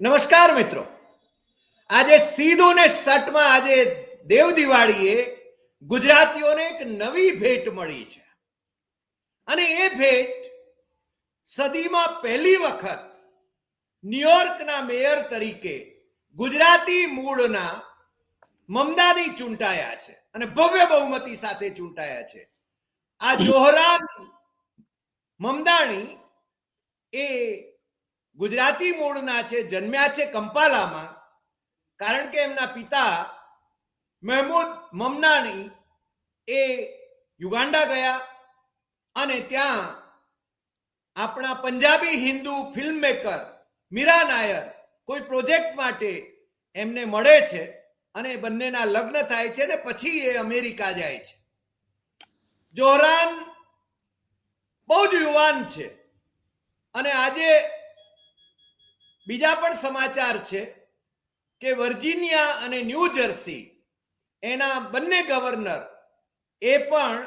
નમસ્કાર મિત્રો. આજે સીધું ને સટમાં આજે દેવ દિવાળીએ ગુજરાતીઓને એક નવી ભેટ મળી છે. અને એ ભેટ સદીમાં પહેલી વખત ન્યુયોર્કના મેયર તરીકે ગુજરાતી મૂળના મમદાની ચૂંટાયા છે અને ભવ્ય બહુમતી સાથે ચૂંટાયા છે. આ જોહરાન મમદાણી એ ગુજરાતી મૂળના છે, જન્મ્યા છે કંપાલામાં. કારણ કે એમના પિતા મહેમૂદ મમનાણી એ યુગાન્ડા ગયા અને ત્યાં આપણા પંજાબી હિન્દુ ફિલ્મ મેકર મીરા નાયર કોઈ પ્રોજેક્ટ માટે એમને મળે છે અને બંનેના લગ્ન થાય છે ને પછી એ અમેરિકા જાય છે. જોહરાન બહુ જ યુવાન છે અને આજે બીજા પણ સમાચાર છે કે વર્જિનિયા અને ન્યૂ જર્સી એના બંને ગવર્નર એ પણ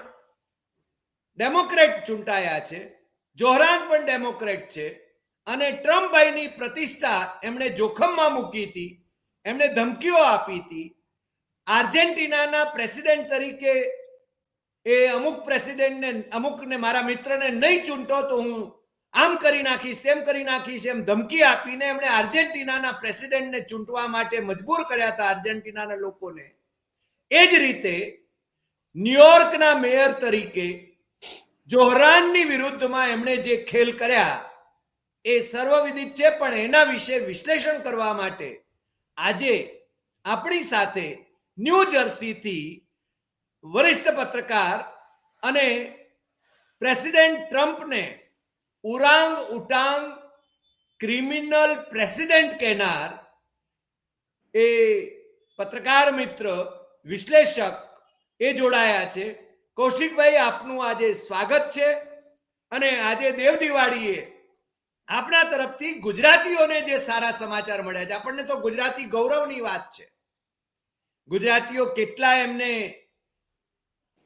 ડેમોક્રેટ ચૂંટાયા છે. જોહરાન પણ ડેમોક્રેટ છે અને ટ્રમ્પભાઈની પ્રતિષ્ઠા એમણે જોખમમાં મૂકી હતી. એમણે ધમકીઓ આપી હતી. આર્જેન્ટિનાના પ્રેસિડેન્ટ તરીકે એ અમુક પ્રેસિડેન્ટને, અમુકને, મારા મિત્રને નહીં ચૂંટો તો હું આમ કરી નાખીશ, તેમ કરી નાખીશ એમ ધમકી આપીને એમણે આર્જેન્ટિનાના પ્રેસિડેન્ટને ચૂંટવા માટે મજબૂર કર્યા હતા આર્જેન્ટિનાના લોકોને. એ જ રીતે ન્યુયોર્કના મેયર તરીકે જોહરાનની વિરુદ્ધમાં એમણે જે ખેલ કર્યા, એ સર્વવિદિત છે, પણ એના વિશે વિશ્લેષણ કરવા માટે આજે આપણી સાથે ન્યૂ જર્સીથી વરિષ્ઠ પત્રકાર અને પ્રેસિડેન્ટ ટ્રમ્પને ઉરાંગ ઉટાંગ ક્રિમિનલ પ્રેસિડેન્ટ કહેનાર એ પત્રકાર મિત્ર વિશ્લેષક એ જોડાયા છે કૌશિકભાઈ આપનું આજે સ્વાગત છે અને આજે દેવ દિવાળીએ આપણા તરફથી ગુજરાતીઓને જે સારા સમાચાર મળ્યા છે આપણને તો ગુજરાતી ગૌરવની વાત છે ગુજરાતીઓ કેટલા એમને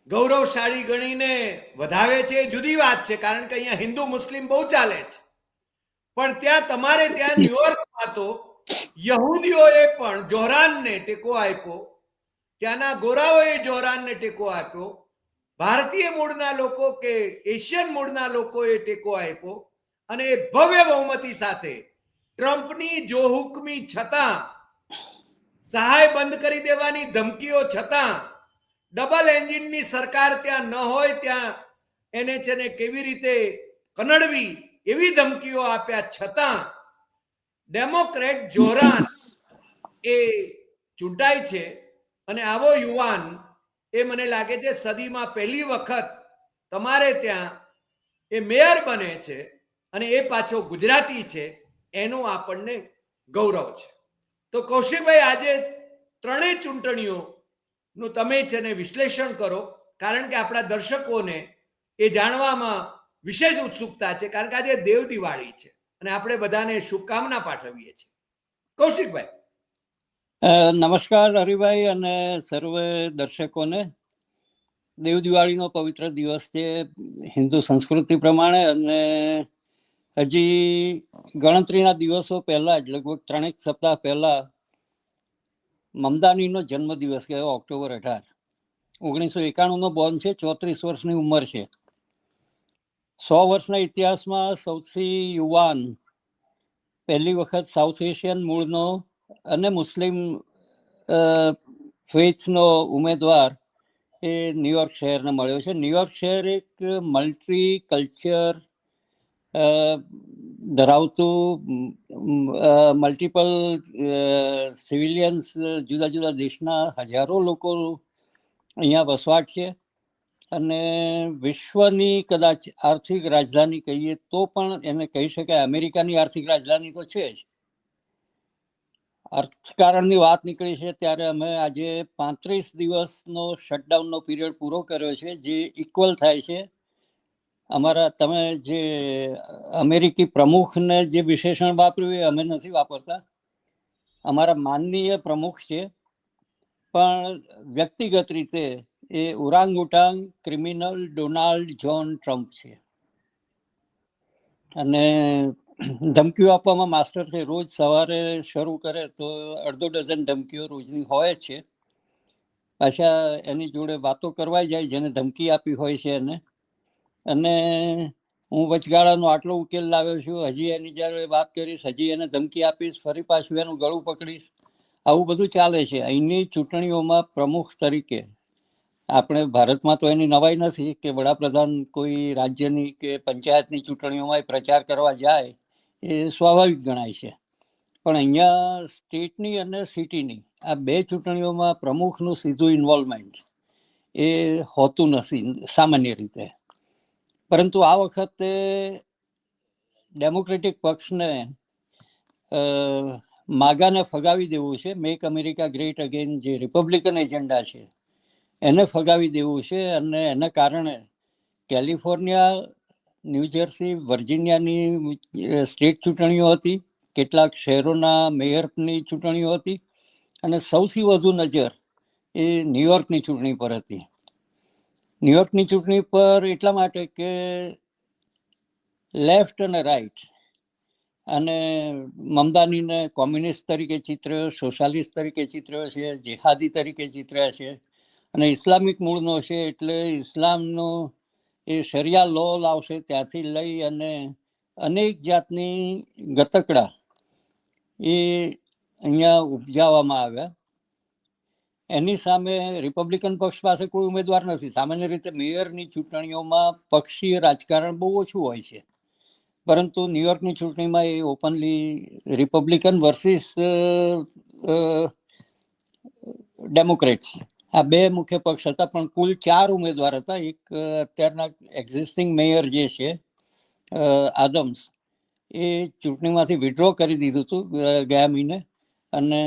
ગૌરવશાળી ગણીને વધાવે છે એ જુદી વાત છે કારણ કે અહીંયા હિન્દુ મુસ્લિમ બહુ ચાલે છે. પણ ત્યાં તમારે ત્યાં ન્યુયોર્કમાં તો યહૂદીઓએ પણ જોહરાનને ટેકો આપ્યો ત્યાંના ગોરાઓએ જોહરાનને ટેકો આપ્યો ભારતીય મૂળના લોકો કે એશિયન મૂળના લોકોએ ટેકો આપ્યો અને એ ભવ્ય બહુમતી સાથે ટ્રમ્પની જો હુકમી છતાં સહાય બંધ કરી દેવાની ધમકીઓ છતાં ડબલ એન્જિનની સરકાર ત્યાં ન હોય ત્યાં એને છે ને કેવી રીતે કનડવી એવી ધમકીઓ આપ્યા છતાં ડેમોક્રેટ જોરાન એ ચૂંટાય છે અને આવો યુવાન એ મને લાગે છે સદીમાં પહેલી વખત તમારે ત્યાં એ મેયર બને છે અને એ પાછો ગુજરાતી છે એનું આપણને ગૌરવ છે. તો કૌશિકભાઈ, આજે ત્રણેય ચૂંટણીઓ નું તમે છે ને વિશ્લેષણ કરો, કારણ કે આપણા દર્શકોને એ જાણવામાં વિશેષ ઉત્સુકતા છે, કારણ કે આજે દેવ દિવાળી છે અને આપણે બધાને શુભકામના પાઠવીએ છીએ. કૌશિકભાઈ. નમસ્કાર હરિભાઈ અને સર્વ દર્શકોને. દેવ દિવાળીનો પવિત્ર દિવસ છે, હિન્દુ સંસ્કૃતિ પ્રમાણે અને હજી ગણતરીના દિવસો પહેલા જ, લગભગ ત્રણેક સપ્તાહ પહેલા મમદાનીનો જન્મદિવસ કહેવાય ઓક્ટોબર અઢાર. ઓગણીસો એકાણુંનો બોર્ન છે, ચોત્રીસ વર્ષની ઉંમર છે. સો વર્ષના ઇતિહાસમાં સૌથી યુવાન, પહેલી વખત સાઉથ એશિયન મૂળનો અને મુસ્લિમ ફેથનો ઉમેદવાર એ ન્યુયોર્ક શહેરને મળ્યો છે. ન્યુયોર્ક શહેર એક મલ્ટી કલ્ચર ધરાવતું મલ્ટિપલ સિવિલિયન્સ જુદા જુદા દેશના હજારો લોકો અહીંયા વસવાટ છે. અને વિશ્વની કદાચ આર્થિક રાજધાની કહીએ તો પણ એને કહી શકાય અમેરિકાની આર્થિક રાજધાની તો છે જ. અર્થકારણની વાત નીકળી છે ત્યારે અમે આજે પાંત્રીસ દિવસનો શટડાઉનનો પીરિયડ પૂરો કર્યો છે જે ઇક્વલ થાય છે. અમારા, તમે જે અમેરિકી પ્રમુખને જે વિશેષણ વાપર્યું એ અમે નથી વાપરતા. અમારા માનનીય પ્રમુખ છે. પણ વ્યક્તિગત રીતે એ orangutan criminal Donald John Trump છે. અને ધમકીઓ આપવામાં માસ્ટર છે. રોજ સવારે શરૂ કરે તો અડધો ડઝન ધમકીઓ રોજની હોય છે. પાછા એની જોડે વાતો કરવાય જાય, જેને ધમકી આપી હોય છે એને. અને હું વચગાળાનો આટલો ઉકેલ લાવ્યો છું, હજી એની જ્યારે વાત કરીશ, હજી એને ધમકી આપીશ, ફરી પાછું એનું ગળું પકડીશ. આવું બધું ચાલે છે. અહીંની ચૂંટણીઓમાં પ્રમુખ તરીકે આપણે ભારતમાં તો એની નવાઈ નથી કે વડાપ્રધાન કોઈ રાજ્યની કે પંચાયતની ચૂંટણીઓમાં પ્રચાર કરવા જાય, એ સ્વાભાવિક ગણાય છે. પણ અહીંયા સ્ટેટની અને સિટીની આ બે ચૂંટણીઓમાં પ્રમુખનું સીધું ઇન્વોલ્વમેન્ટ એ હોતું નથી, સામાન્ય રીતે. પરંતુ આ વખતે ડેમોક્રેટિક પક્ષને માગાને ફગાવી દેવું છે. મેક અમેરિકા ગ્રેટ અગેન જે રિપબ્લિકન એજન્ડા છે, એને ફગાવી દેવું છે અને એના કારણે કેલિફોર્નિયા, ન્યૂ જર્સી, વર્જિનિયાની સ્ટેટ ચૂંટણીઓ હતી, કેટલાક શહેરોના મેયરની ચૂંટણીઓ હતી અને સૌથી વધુ નજર એ ન્યુયોર્કની ચૂંટણી પર હતી. ન્યુયોર્કની ચૂંટણી પર એટલા માટે કે લેફ્ટ અને રાઈટ અને મમદાનીને કોમ્યુનિસ્ટ તરીકે ચિત્ર્યો સોશિયાલિસ્ટ તરીકે ચિત્ર્યો છે, જેહાદી તરીકે ચિત્ર્યા છે અને ઇસ્લામિક મૂળનો છે એટલે ઇસ્લામનો એ શરિયા લો લાવશે ત્યાંથી લઈ અને અનેક જાતની ગતકડા એ અહીંયા ઉપજાવવામાં આવ્યા. એની સામે રિપબ્લિકન પક્ષ પાસે કોઈ ઉમેદવાર નથી. સામાન્ય રીતે મેયરની ચૂંટણીઓમાં પક્ષીય રાજકારણ બહુ ઓછું હોય છે. પરંતુ ન્યુયોર્કની ચૂંટણીમાં એ ઓપનલી રિપબ્લિકન વર્સિસ ડેમોક્રેટ્સ આ બે મુખ્ય પક્ષ હતા, પણ કુલ ચાર ઉમેદવાર હતા. એક અત્યારના એક્ઝિસ્ટિંગ મેયર જે છે આદમ્સ એ ચૂંટણીમાંથી વિડ્રો કરી દીધું હતું ગયા મહિને. અને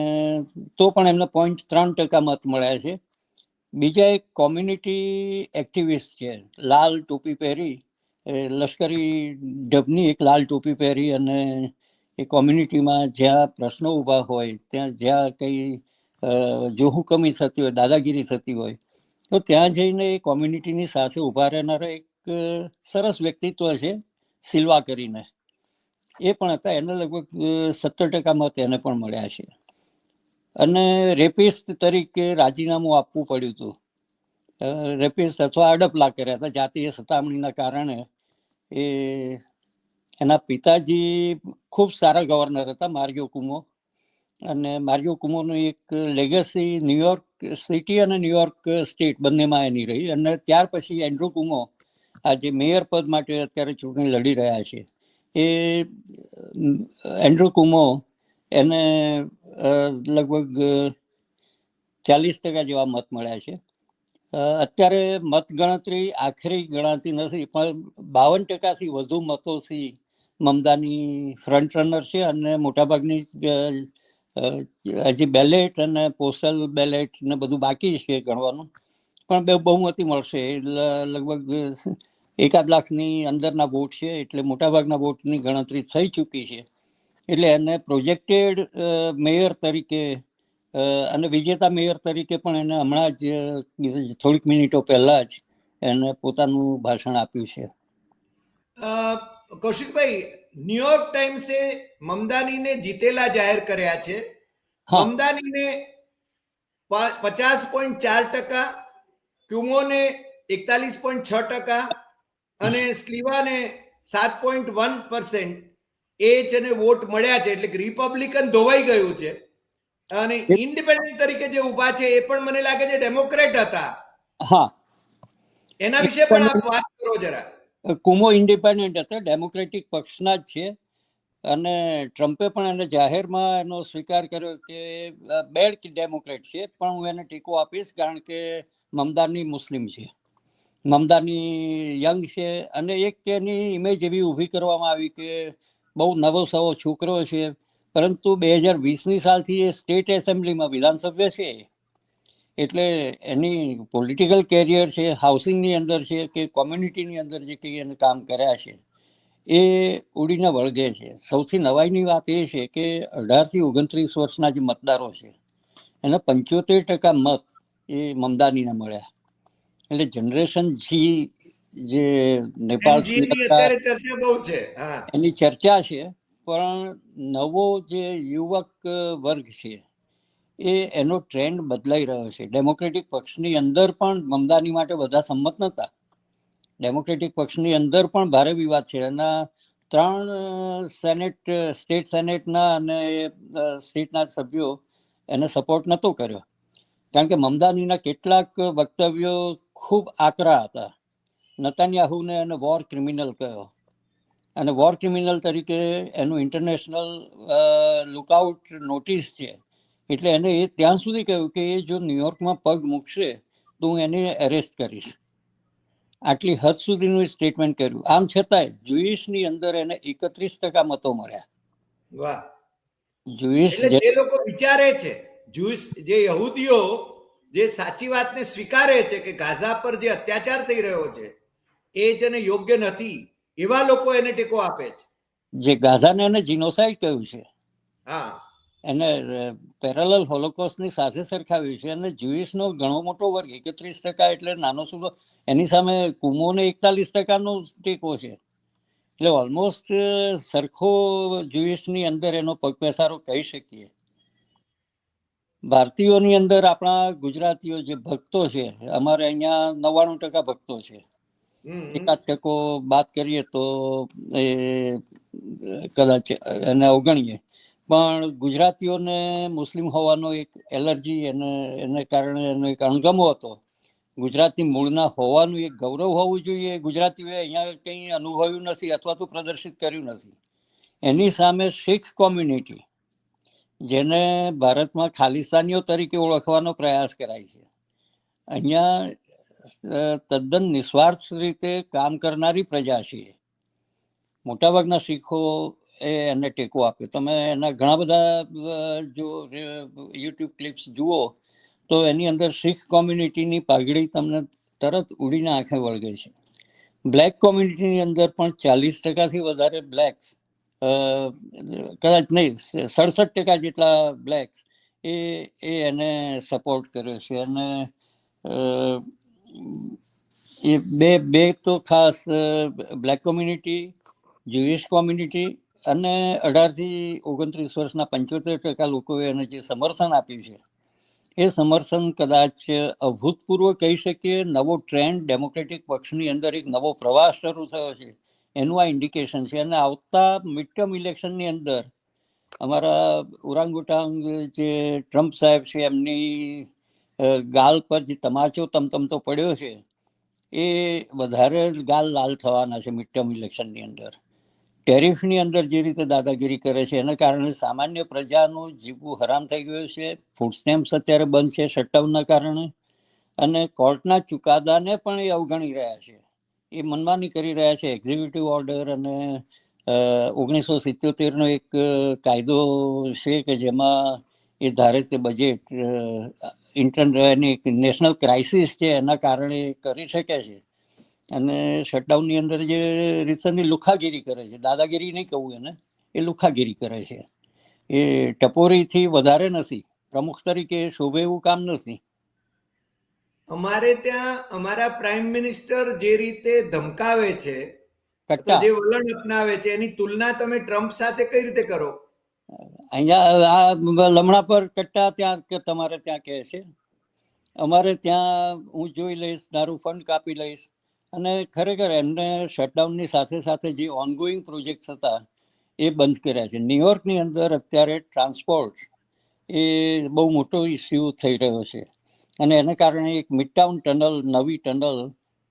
તો પણ એમને પોઈન્ટ ત્રણ ટકા મત મળ્યા છે. બીજા એક કોમ્યુનિટી એક્ટિવિસ્ટ છે, લાલ ટોપી પહેરી લશ્કરી ઢબની એક લાલ ટોપી પહેરી અને એ કોમ્યુનિટીમાં જ્યાં પ્રશ્નો ઊભા હોય, ત્યાં જ્યાં કંઈ જોહુકમી થતી હોય, દાદાગીરી થતી હોય, તો ત્યાં જઈને એ કોમ્યુનિટીની સાથે ઊભા રહેનારા એક સરસ વ્યક્તિત્વ છે, સિલ્વા કરીને. એ પણ હતા. એને લગભગ સત્તર ટકા મત એને પણ મળ્યા છે. અને રેપિસ્ટ તરીકે રાજીનામું આપવું પડ્યું હતું. રેપિસ્ટ અથવા અડપલા કર્યા હતા જાતીય સતામણીના કારણે. એ, એના પિતાજી ખૂબ સારા ગવર્નર હતા માર્ગો કુમો. અને માર્ગો કુમોનું એક લેગસી ન્યુયોર્ક સિટી અને ન્યુયોર્ક સ્ટેટ બંનેમાં એની રહી. અને ત્યાર પછી એન્ડ્રુ કુમો આજે મેયર પદ માટે અત્યારે ચૂંટણી લડી રહ્યા છે. એ, એન્ડ્રો કુમો એને લગભગ ચાલીસ ટકા જેવા મત મળ્યા છે. અત્યારે મતગણતરી આખરી ગણાતી નથી, પણ બાવન ટકાથી વધુ મતોથી મમદાની ફ્રન્ટ રનર છે અને મોટાભાગની હજી બેલેટ અને પોસ્ટલ બેલેટ ને બધું બાકી છે ગણવાનું. પણ બે બહુમતી મળશે લગભગ એકાદ લાખની અંદરના વોટ છે એટલે મોટાભાગના વોટની ગણતરી થઈ ચૂકી છે. એટલે એને પ્રોજેક્ટેડ મેયર તરીકે અને વિજેતા મેયર તરીકે પણ એને હમણાં જ થોડીક મિનિટો પહેલાં જ એને પોતાનું ભાષણ આપ્યું છે. કૌશિકભાઈ ન્યુયોર્ક ટાઈમ્સે મમદાનીને જીતેલા જાહેર કર્યા છે. મમદાનીને પચાસ પોઈન્ટ ચાર ટકા ક્યુમોને એકતાલીસ પોઈન્ટ છ ટકા અને સ્લીવાને સાત પોઈન્ટ વન પર્સન્ટ એ એને વોટ મળ્યા છે એટલે રિપબ્લિકન ધોવાઈ ગયું છે. અને ઇન્ડિપેન્ડન્ટ તરીકે જે ઊભા છે એ પણ મને લાગે છે ડેમોક્રેટ હતા. હા. એના વિશે પણ આપ વાત કરો જરા. કુમો ઇન્ડિપેન્ડન્ટ હતા ડેમોક્રેટિક પક્ષના જ છે. અને ટ્રમ્પે પણ એને જાહેરમાં એનો સ્વીકાર કર્યો કે બેડ ડેમોક્રેટ છે પણ હું એને ટેકો આપીશ કારણ કે મમદાની મુસ્લિમ છે. મમદાની યંગ છે અને એક તેની ઇમેજ એવી ઊભી કરવામાં આવી કે બહુ નવો સવો છોકરો છે. પરંતુ બે હજાર વીસની સાલથી એ સ્ટેટ એસેમ્બલીમાં વિધાનસભ્ય છે. એટલે એની પોલિટિકલ કેરિયર છે હાઉસિંગની અંદર છે કે કોમ્યુનિટીની અંદર જે કંઈ એને કામ કર્યા છે, એ ઉડીને વળગે છે. સૌથી નવાઈની વાત એ છે કે અઢારથી ઓગણત્રીસ વર્ષના જે મતદારો છે, એના પંચોતેર ટકા મત એ મમદાનીને મળ્યા. એટલે જનરેશન જી જે નેપાળ NGA ની અત્યારે ચર્ચા બહુ છે એની ચર્ચા છે પણ નવો જે યુવક વર્ગ છે એ એનો ટ્રેન્ડ બદલાઈ રહ્યો છે. ડેમોક્રેટિક પક્ષની અંદર પણ મમદાની માટે બધા સંમત નહોતા. ડેમોક્રેટિક પક્ષની અંદર પણ ભારે વિવાદ છે એના ત્રણ સેનેટ સ્ટેટ સેનેટના અને સ્ટેટના સભ્યો એને સપોર્ટ નહોતો કર્યો. કારણ કે મમદાનીના કેટલાક વક્તવ્યો ખૂબ આકરા હતા. નતાન્યાહુને એને વોર ક્રિમિનલ કહ્યો. અને વોર ક્રિમિનલ તરીકે એનું ઇન્ટરનેશનલ લુકઆઉટ નોટિસ છે. એટલે એને એ ત્યાં સુધી કહ્યું કે એ જો ન્યુયોર્કમાં પગ મૂકશે તો હું એને એરેસ્ટ કરીશ. આટલી હદ સુધીનું સ્ટેટમેન્ટ કર્યું. આમ છતાંય જુઈશની અંદર એને એકત્રીસ ટકા મતો મળ્યા. વાહ. જુઈશ જે લોકો વિચારે છે જૂસ જે યહૂદીઓ જે સાચી વાતને સ્વીકારે છે કે ગાઝા પર જે અત્યાચાર થઈ રહ્યો છે એ જ એને યોગ્ય નથી એવા લોકો એને ટેકો આપે છે. જે ગાઝાને એને જીનોસાઇડ કહ્યું છે. હા. એને પેરેલલ હોલોકોસ્ટની સાથે સરખાવ્યું છે અને જુઈશનો ઘણો મોટો વર્ગ એકત્રીસ ટકા એટલે નાનો સુધો એની સામે કુમોને એકતાલીસ ટકાનો ટેકો છે. એટલે ઓલમોસ્ટ સરખો જુઈશની અંદર એનો પગપેસારો કહી શકીએ. ભારતીયોની અંદર આપણા ગુજરાતીઓ જે ભક્તો છે અમારે અહીંયા નવ્વાણું ટકા ભક્તો છે. એકાદ ટકો વાત કરીએ તો એ કદાચ એને અવગણીએ. પણ ગુજરાતીઓને મુસ્લિમ હોવાનો એક એલર્જી એને એને કારણે એનો એક અણગમો હતો. ગુજરાતી મૂળના હોવાનું એક ગૌરવ હોવું જોઈએ. ગુજરાતીઓએ અહીંયા કંઈ અનુભવ્યું નથી અથવા તો પ્રદર્શિત કર્યું નથી. એની સામે શીખ કોમ્યુનિટી જેને ભારતમાં ખાલિસ્તાનીઓ તરીકે ઓળખવાનો પ્રયાસ કરાય છે. અહીંયા તદ્દન નિસ્વાર્થ રીતે કામ કરનારી પ્રજા છે. મોટાભાગના શીખો એ એને ટેકો આપ્યો. તમે એના ઘણા બધા જો યુટ્યુબ ક્લિપ્સ જુઓ, તો એની અંદર શીખ કોમ્યુનિટીની પાઘડી તમને તરત ઉડીને આંખે વળગે છે. બ્લેક કોમ્યુનિટીની અંદર પણ ચાલીસ ટકાથી વધારે બ્લેક્સ કદાચ નહીં, સડસઠ ટકા જેટલા બ્લેક્સ એ એ એને સપોર્ટ કર્યો છે. અને એ બે બે તો ખાસ બ્લેક કોમ્યુનિટી જ્યુઇશ કોમ્યુનિટી અને અઢારથી ઓગણત્રીસ વર્ષના પંચોતેર ટકા લોકોએ એને જે સમર્થન આપ્યું છે, એ સમર્થન કદાચ અભૂતપૂર્વ કહી શકીએ, નવો ટ્રેન્ડ ડેમોક્રેટિક પક્ષની અંદર એક નવો પ્રવાસ શરૂ થયો છે. એનું આ ઇન્ડિકેશન છે. અને આવતા મિડ ટર્મ ઇલેક્શનની અંદર અમારા ઉરાંગુટાંગ જે ટ્રમ્પ સાહેબ છે, એમની ગાલ પર જે તમાચો તમતમતો પડ્યો છે, એ વધારે ગાલ લાલ થવાના છે મિડ ટર્મ ઇલેક્શનની અંદર. ટેરિફની અંદર જે રીતે દાદાગીરી કરે છે, એના કારણે સામાન્ય પ્રજાનું જીવવું હરામ થઈ ગયું છે. ફૂડ સ્ટેમ્પ્સ અત્યારે બંધ છે, શટડાઉનના કારણે. અને કોર્ટના ચુકાદાને પણ એ અવગણી રહ્યા છે. એ મનમાની કરી રહ્યા છે. એક્ઝિક્યુટિવ ઓર્ડર અને ઓગણીસો સિત્યોતેરનો એક કાયદો છે કે જેમાં એ ધારે તે બજેટ એક નેશનલ ક્રાઇસિસ છે એના કારણે કરી શકે છે. અને શટડાઉનની અંદર જે રીતસરની લુખાગીરી કરે છે. દાદાગીરી નહીં કહું એને, એ લુખાગીરી કરે છે. એ ટપોરીથી વધારે નથી. પ્રમુખ તરીકે શોભે એવું કામ નથી. અમારે ત્યાં અમારા પ્રાઇમ મિનિસ્ટર જે રીતે ધમકાવે છે જે વલણ અપનાવે છે એની તુલના તમે ટ્રમ્પ સાથે કઈ રીતે કરો? અહીંયા આ લમણા પર કટ્ટા ત્યાં કે તમારે ત્યાં કહે છે? અમારે ત્યાં હું જોઈ લઈશ દારૂ ફંડ કાપી લઈશ. અને ખરેખર એમને શટડાઉનની સાથે સાથે જે ઓનગોઈંગ પ્રોજેક્ટ્સ હતા એ બંધ કર્યા છે. ન્યુયોર્કની અંદર અત્યારે ટ્રાન્સપોર્ટ એ બહુ મોટો ઇસ્યુ થઈ રહ્યો છે. અને એને કારણે એક મિડટાઉન ટનલ નવી ટનલ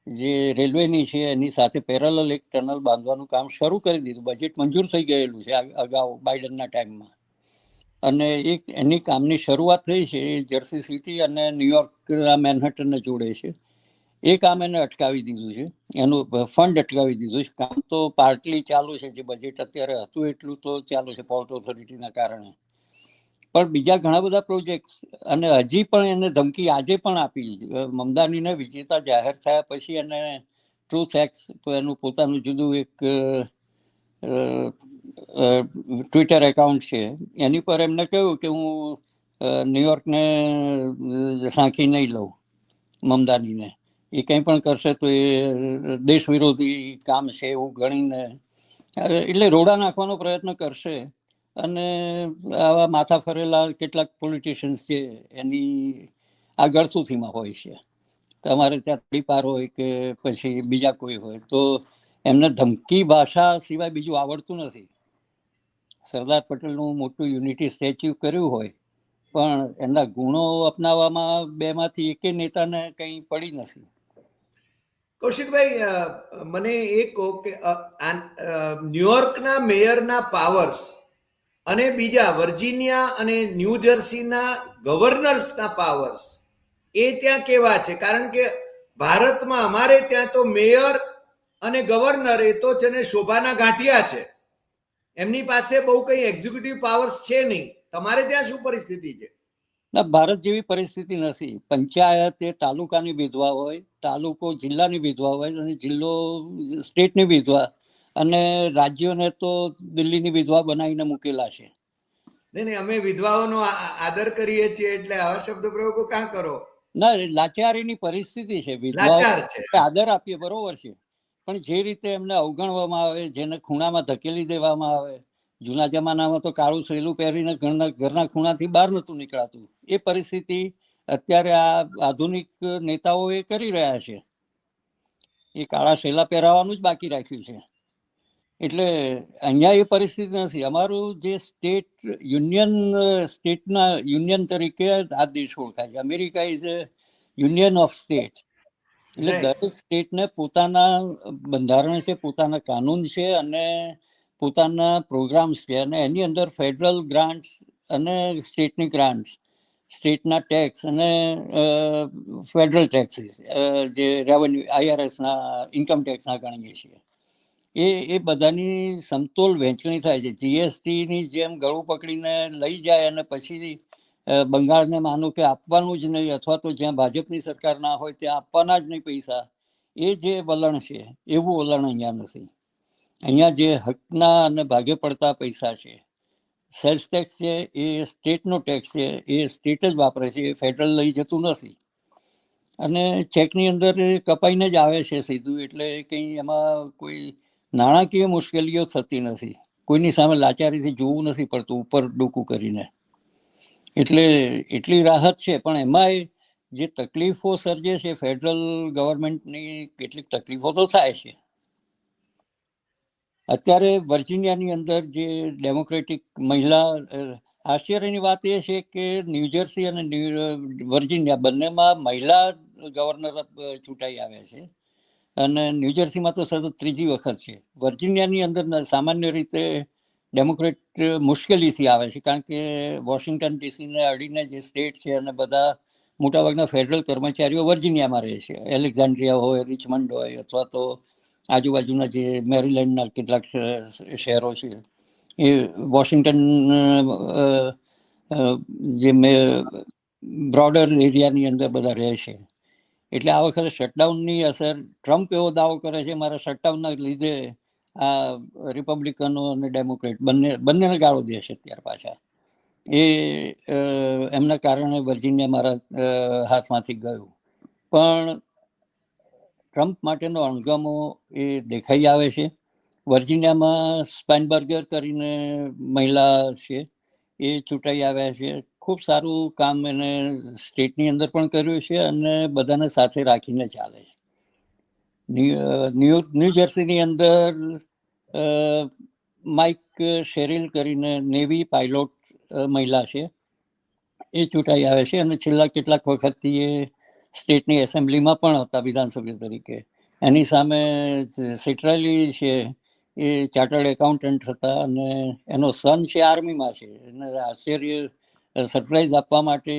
જે રેલવેની છે, એની સાથે પેરેલલ એક ટનલ બાંધવાનું કામ શરૂ કરી દીધું. બજેટ મંજૂર થઈ ગયેલું છે અગાઉ બાઇડનના ટાઈમમાં અને એક એની કામની શરૂઆત થઈ છે જર્સી સિટી અને ન્યુયોર્ક મેનહટનને જોડે છે. એ કામ એને અટકાવી દીધું છે. એનું ફંડ અટકાવી દીધું છે. કામ તો પાર્ટલી ચાલુ છે, જે બજેટ અત્યારે હતું એટલું તો ચાલુ છે પોર્ટ ઓથોરિટીના કારણે. પણ બીજા ઘણા બધા પ્રોજેક્ટ અને હજી પણ એને ધમકી આજે પણ આપી. મમદાનીને વિજેતા જાહેર થયા પછી એને ટ્રુથ એક્સ તો એનું પોતાનું જુદું એક ટ્વિટર એકાઉન્ટ છે. એની પર એમને કહ્યું કે હું ન્યુયોર્કને સાંખી નહીં લઉં મમદાનીને. એ કંઈ પણ કરશે તો એ દેશ વિરોધી કામ છે એવું ગણીને. એટલે રોડા નાખવાનો પ્રયત્ન કરશે. અને આવા માથા ફરેલા કેટલાક પોલિટિશિયન્સ છે, એની આગળ સુધીમાં હોય છે. તમારે ત્યાં તડીપાર હોય કે પછી બીજા કોઈ હોય, તો એમને ધમકી ભાષા સિવાય બીજું આવડતું નથી. સરદાર પટેલનું મોટું યુનિટી સ્ટેચ્યુ કર્યું હોય, પણ એમના ગુણો અપનાવવામાં બેમાંથી એકે નેતાને કંઈ પડી નથી. કૌશિકભાઈ મને એ કહો કે ન્યુયોર્કના મેયરના પાવર્સ અને બીજા વર્જિનિયા અને ન્યૂ જર્સીના ગવર્નર્સના પાવર્સ એ ત્યાં કેવા છે? કારણ કે ભારતમાં અમારે ત્યાં તો મેયર અને ગવર્નર એ તો છે ને શોભાના ગાંઠિયા છે. એમની પાસે બહુ કંઈ એક્ઝિક્યુટિવ પાવર્સ છે નહીં. તમારે ત્યાં શું પરિસ્થિતિ છે? ના, ભારત જેવી પરિસ્થિતિ નથી. પંચાયત એ તાલુકાની વિધવા હોય, તાલુકો જિલ્લાની વિધવા હોય અને જિલ્લો સ્ટેટની વિધવા અને રાજ્યોને તો દિલ્હીની વિધવા બનાવીને મૂકેલા છે. નહીં નહીં અમે વિધવાઓનો આદર કરીએ છીએ એટલે આવા શબ્દ પ્રયોગો કાં કરો? ના લાચારીની પરિસ્થિતિ છે. વિધવાઓ આદર આપીએ બરોબર છે. પણ જે રીતે એમને અવગણવામાં આવે જેને ખૂણામાં ધકેલી દેવામાં આવે જૂના જમાનામાં તો કાળું સહેલું પહેરીને ઘરના ઘરના ખૂણાથી બહાર નતું નીકળાતું. એ પરિસ્થિતિ અત્યારે આ આધુનિક નેતાઓ એ કરી રહ્યા છે. એ કાળા સહેલા પહેરાવાનું જ બાકી રાખ્યું છે. એટલે અહીંયા એ પરિસ્થિતિ નથી. અમારું જે સ્ટેટ યુનિયન સ્ટેટના યુનિયન તરીકે આ દેશ ઓળખાય છે. America is a union of state એટલે દરેક સ્ટેટને પોતાના બંધારણ છે પોતાના કાનૂન છે અને પોતાના પ્રોગ્રામ્સ છે અને એની અંદર ફેડરલ ગ્રાન્ટ્સ અને સ્ટેટની ગ્રાન્ટ્સ સ્ટેટના ટેક્સ અને ફેડરલ ટેક્સીસ જે રેવન્યુ આઈઆરએસના ઇન્કમ ટેક્સના ગણીએ છીએ. એ એ બધાની સમતોલ વહેંચણી થાય છે. જીએસટીની જેમ ગળું પકડીને લઈ જાય અને પછી બંગાળને માનું કે આપવાનું જ નહીં અથવા તો જ્યાં ભાજપની સરકાર ના હોય ત્યાં આપવાના જ નહીં પૈસા. એ જે વલણ છે, એવું વલણ અહીંયા નથી. અહીંયા જે હકના અને ભાગે પડતા પૈસા છે, સેલ્સ ટેક્સ છે, એ સ્ટેટનો ટેક્સ છે, એ સ્ટેટ જ વાપરે છે, એ ફેડરલ લઈ જતું નથી. અને ચેકની અંદર કપાઈને જ આવે છે સીધું, એટલે કંઈ એમાં કોઈ નાણાકીય મુશ્કેલીઓ થતી નથી. કોઈની સામે લાચારીથી જોવું નથી પડતું, ઉપર ડૂકું કરીને. એટલે એટલી રાહત છે, પણ એમાંય જે તકલીફો સર્જે છે, ફેડરલ ગવર્મેન્ટની કેટલીક તકલીફો તો થાય છે. અત્યારે વર્જિનિયાની અંદર જે ડેમોક્રેટિક મહિલા આશ્ચર્યની વાત એ છે કે ન્યૂજર્સી અને વર્જિનિયા બંનેમાં મહિલા ગવર્નર ચૂંટાઈ આવ્યા છે. અને ન્યૂજર્સીમાં તો સતત ત્રીજી વખત છે. વર્જિનિયાની અંદર સામાન્ય રીતે ડેમોક્રેટ મુશ્કેલીથી આવે છે, કારણ કે વોશિંગ્ટન ડીસીને અડીને જે સ્ટેટ છે અને બધા મોટાભાગના ફેડરલ કર્મચારીઓ વર્જિનિયામાં રહે છે. એલેક્ઝાન્ડ્રિયા હોય રિચમન્ડ હોય, અથવા તો આજુબાજુના જે મેરીલેન્ડના કેટલાક શહેરો છે, એ વોશિંગ્ટન જે બ્રોડર એરિયાની અંદર બધા રહે છે. એટલે આ વખતે શટડાઉનની અસર ટ્રમ્પ એવો દાવો કરે છે, મારા શટડાઉનના લીધે આ રિપબ્લિકનો અને ડેમોક્રેટ બંને, બંનેને ગાળો દે છે ત્યાર પાછા. એ એમના કારણે વર્જિનિયા મારા હાથમાંથી ગયું. પણ ટ્રમ્પ માટેનો અણગમો એ દેખાઈ આવે છે. વર્જિનિયામાં સ્પાઇનબર્ગર કરીને મહિલા છે, એ ચૂંટાઈ આવ્યા છે. ખૂબ સારું કામ એને સ્ટેટની અંદર પણ કર્યું છે અને બધાને સાથે રાખીને ચાલે છે. ન્યૂ ન્યૂ જર્સીની અંદર માઇક શેરિલ કરીને નેવી પાયલોટ મહિલા છે. એ ચૂંટાઈ આવે છે અને છેલ્લા કેટલાક વખતથી એ સ્ટેટની એસેમ્બલીમાં પણ હતા વિધાનસભ્ય તરીકે. એની સામે સિટ્રાલી છે, એ ચાર્ટર્ડ એકાઉન્ટન્ટ હતા અને એનો સન છે આર્મીમાં છે. એને આશ્ચર્ય સરપ્રાઈઝ આપવા માટે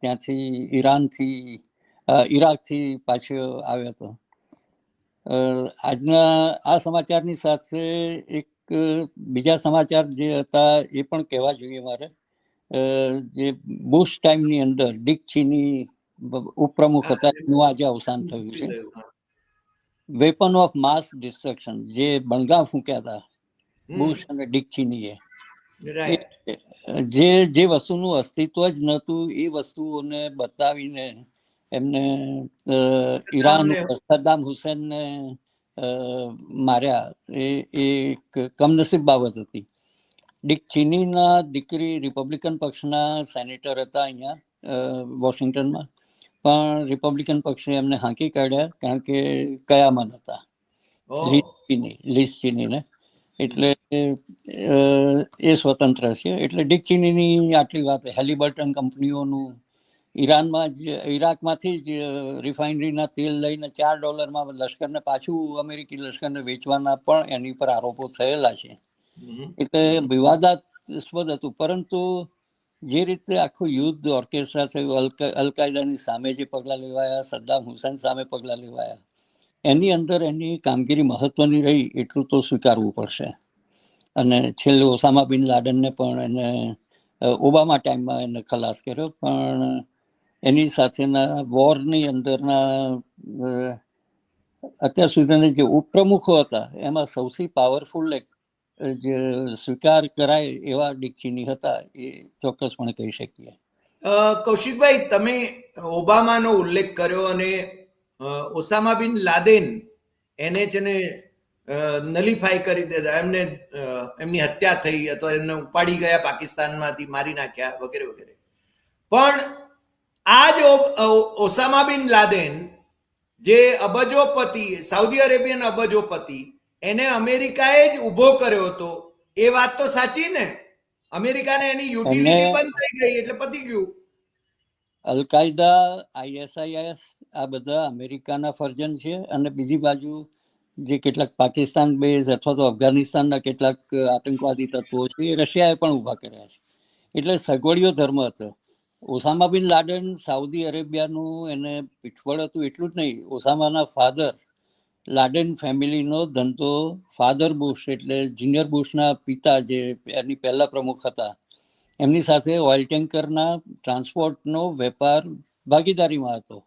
ત્યાંથી ઈરાનથી ઈરાકથી પાછો આવ્યો હતો. આજના આ સમાચારની સાથે એક બીજા સમાચાર જે હતા એ પણ કહેવા જોઈએ મારે. જે બુશ ટાઈમની અંદર ડીક ચીની ઉપપ્રમુખ હતા એનું આજે અવસાન થયું છે. વેપન ઓફ માસ ડિસ્ટ્રક્શન જે બણગા ફૂંક્યા હતા બુશ અને ડીક ચીનીએ. જે જે વસ્તુનું અસ્તિત્વ જ નહોતું એ વસ્તુઓને બતાવીને એમને ઈરાન સદ્દામ હુસેનને માર્યા. એ એક કમનસીબ બાબત હતી. ડિક ચીનીના દીકરી રિપબ્લિકન પક્ષના સેનેટર હતા અહીંયા વોશિંગ્ટનમાં. પણ રિપબ્લિકન પક્ષે એમને હાંકી કાઢ્યા કારણ કે કયામાં હતા. લીસ ચીની લીસ ચીનીને. એટલે એ સ્વતંત્ર છે. એટલે ડિકચીનીની આટલી વાત હેલિબર્ટન કંપનીઓનું ઈરાનમાં જ ઈરાકમાંથી જ રિફાઇનરીના તેલ લઈને ચાર ડોલરમાં લશ્કરને પાછું અમેરિકી લશ્કરને વેચવાના પણ એની પર આરોપો થયેલા છે. એટલે વિવાદાસ્પદ હતું. પરંતુ જે રીતે આખું યુદ્ધ ઓર્કેસ્ટ્રા થયું અલ- કાયદાની સામે જે પગલાં લેવાયા સદ્દામ હુસેન સામે પગલાં લેવાયા એની અંદર એની કામગીરી મહત્વની રહી એટલું તો સ્વીકારવું પડશે. અને છેલ્લે ઓસામા બિન લાડનને પણ એને ઓબામા ટાઈમમાં એને ખલાસ કર્યો. પણ એની સાથેના વોરની અંદરના અત્યાર સુધીના જે ઉપપ્રમુખો હતા, એમાં સૌથી પાવરફુલ જે સ્વીકાર કરાય એવા ડિકચીની હતા એ ચોક્કસપણે કહી શકીએ. કૌશિકભાઈ, તમે ઓબામાનો ઉલ્લેખ કર્યો અને ઓસામા બિન લાદેન એને છે ને નલીફાઈ કરી દેતા એમને એમની હત્યા થઈ અથવા એમને ઉપાડી ગયા પાકિસ્તાનમાંથી મારી નાખ્યા વગેરે વગેરે. પણ આ જ ઓસામા બિન લાદેન જે અબજોપતિ સાઉદી અરેબિયન અબજોપતિ એને અમેરિકાએ જ ઊભો કર્યો હતો. એ વાત તો સાચી ને? અમેરિકાને એની યુટિલિટી બંધ થઈ ગઈ એટલે પતી ગયું. અલકાયદા આઈએસઆઈએસ આ બધા અમેરિકાના ફર્જન છે અને બીજી બાજુ જે કેટલાક પાકિસ્તાન બેઝ અથવા તો અફઘાનિસ્તાનના કેટલાક આતંકવાદી તત્વો છે, એ રશિયાએ પણ ઊભા કર્યા છે. એટલે સગવડિયો ધર્મ હતો. ઓસામા બિન લાડન સાઉદી અરેબિયાનું એને પીઠબળ હતું એટલું જ નહીં. ઓસામાના ફાધર લાડન ફેમિલીનો ધંધો ફાધર બુશ એટલે જુનિયર બુશના પિતા જે એની પહેલા પ્રમુખ હતા, એમની સાથે ઓઇલ ટેન્કરના ટ્રાન્સપોર્ટનો વેપાર ભાગીદારીમાં હતો.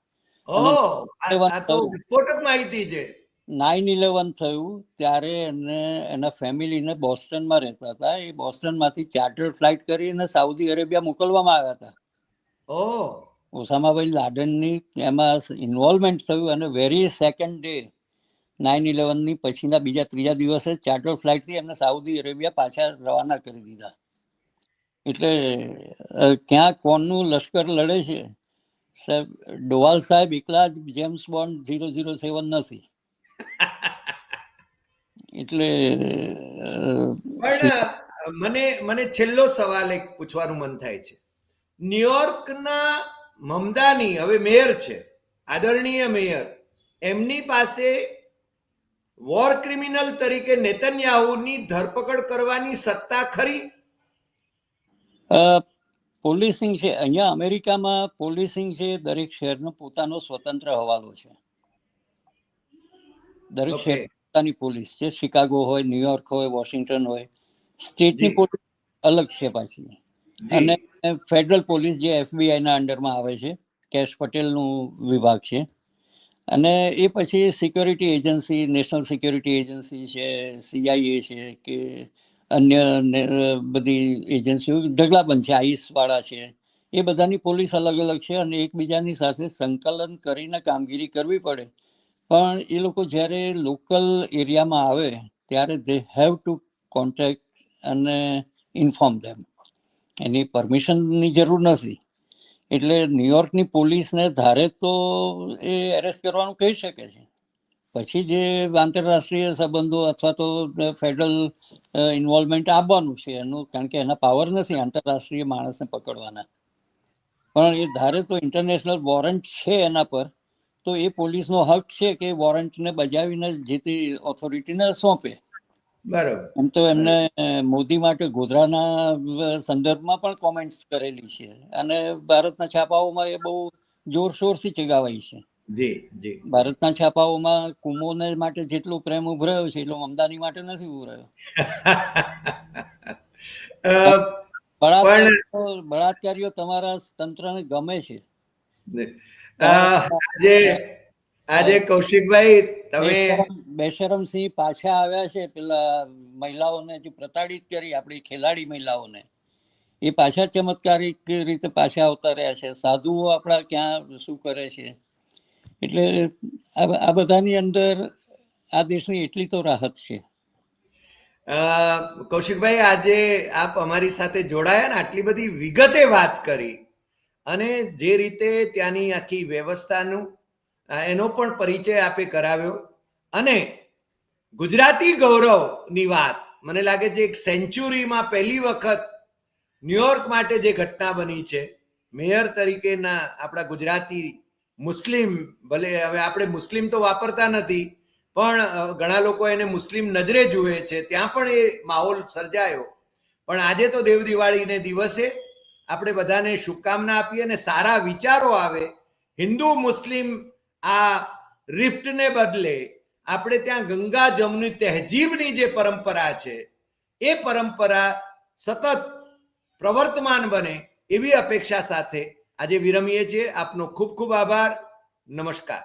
વિસ્ફોટક માહિતી છે. નાઇન ઇલેવન થયું ત્યારે એને એના ફેમિલીને બોસ્ટનમાં રહેતા હતા. એ બોસ્ટનમાંથી ચાર્ટર ફ્લાઇટ કરીને સાઉદી અરેબિયા મોકલવામાં આવ્યા હતા. ઓસામાભાઈ લાડનની એમાં ઇન્વોલ્વમેન્ટ થયું અને વેરી સેકન્ડ ડે નાઇન ઇલેવનની પછીના બીજા ત્રીજા દિવસે ચાર્ટર ફ્લાઇટથી એમને સાઉદી અરેબિયા પાછા રવાના કરી દીધા. એટલે ક્યાં કોણનું લશ્કર લડે છે? સાહેબ ડોવાલ સાહેબ એકલા જ James Bond zero zero seven નથી. એટલે મને મને છેલ્લો સવાલ એક પૂછવાનું મન થાય છે. ન્યુયોર્કના મમદાની હવે મેયર છે આદરણીય મેયર એમની પાસે વોર ક્રિમિનલ તરીકે નેતન્યાહુની ધરપકડ કરવાની સત્તા ખરી? પોલીસિંગ છે અહીંયા અમેરિકામાં પોલીસિંગ છે દરેક શહેરનો પોતાનો સ્વતંત્ર હવાલો છે. દરેક શહેર પોતાની પોલીસ છે. શિકાગો હોય ન્યુયોર્ક હોય વોશિંગ્ટન હોય. સ્ટેટની પોલીસ અલગ છે પાછી. અને ફેડરલ પોલીસ જે એફબીઆઈના અંડરમાં આવે છે કેશ પટેલનું વિભાગ છે. અને એ પછી security agency national security agency છે સીઆઈએ છે કે અન્ય બધી એજન્સીઓ ઢગલાબંધ છે, આઈસવાળા છે. એ બધાની પોલીસ અલગ અલગ છે અને એકબીજાની સાથે સંકલન કરીને કામગીરી કરવી પડે. પણ એ લોકો જ્યારે લોકલ એરિયામાં આવે, ત્યારે દે હેવ ટુ કોન્ટેક્ટ અને ઇન્ફોર્મ ધેમ એની પરમિશનની જરૂર નથી. એટલે ન્યુયોર્કની પોલીસને ધારે તો એ એરેસ્ટ કરવાનું કહી શકે છે. પછી જે આંતરરાષ્ટ્રીય સંબંધો અથવા તો ફેડરલ ઇન્વોલ્વમેન્ટ આપવાનું છે. એનું કારણ કે એના પાવર નથી આંતરરાષ્ટ્રીય માણસને પકડવાના. પણ એ ધારે તો ઇન્ટરનેશનલ વોરંટ છે એના પર તો એ પોલીસનો હક છે કે વોરંટને બજાવીને જે તે ઓથોરિટીને સોંપે. બરાબર. એમ તો એમને મોદી માટે ગોધરાના સંદર્ભમાં પણ કોમેન્ટ્સ કરેલી છે. અને ભારતના છાપાઓમાં એ બહુ જોરશોરથી ચગાવાઈ છે. જી જી. ભારતના છાપાઓમાં કુમોને માટે જેટલો પ્રેમ ઉભરાયો છે એટલો અમદાની માટે નથી ઉભરાયો બળાત્કારીઓ તમારા તંત્રને ગમે છે. આજે આજે કૌશિકભાઈ તમે બેશરમ- બેશરમસિંહ પાછા આવ્યા છે પેલા મહિલાઓને જે પ્રતાડિત કરી આપણી ખેલાડી મહિલાઓને. એ પાછા ચમત્કારિક રીતે પાછા આવતા રહ્યા છે. સાધુઓ આપણા ક્યાં શું કરે છે? એટલે આ બધાની અંદર આ દેશની એટલી તો રાહત છે. કૌશિકભાઈ, આજે આપ અમારી સાથે જોડાયા ને આટલી બધી વિગતે વાત કરી અને જે રીતે ત્યાંની આખી વ્યવસ્થાનું એનો પણ પરિચય આપે કરાવ્યો અને ગુજરાતી ગૌરવની વાત. મને લાગે છે એક સેન્ચુરીમાં પહેલી વખત ન્યુયોર્ક માટે જે ઘટના બની છે. મેયર તરીકેના આપણા ગુજરાતી મુસ્લિમ, ભલે હવે આપણે મુસ્લિમ તો વાપરતા નથી, પણ ઘણા લોકો એને મુસ્લિમ નજરે જુએ છે, ત્યાં પણ એ માહોલ સર્જાયો. પણ આજે તો દેવ દિવાળીને દિવસે આપણે બધાને શુભકામના આપીએ અને સારા વિચારો આવે. હિન્દુ, મુસ્લિમ આ રિફ્ટને બદલે આપણે ત્યાં ગંગા જમની તહેજીબની જે પરંપરા છે, એ પરંપરા સતત પ્રવર્તમાન બને એવી અપેક્ષા સાથે આજે વિરમીએ છીએ આપનો ખૂબ ખૂબ આભાર. નમસ્કાર.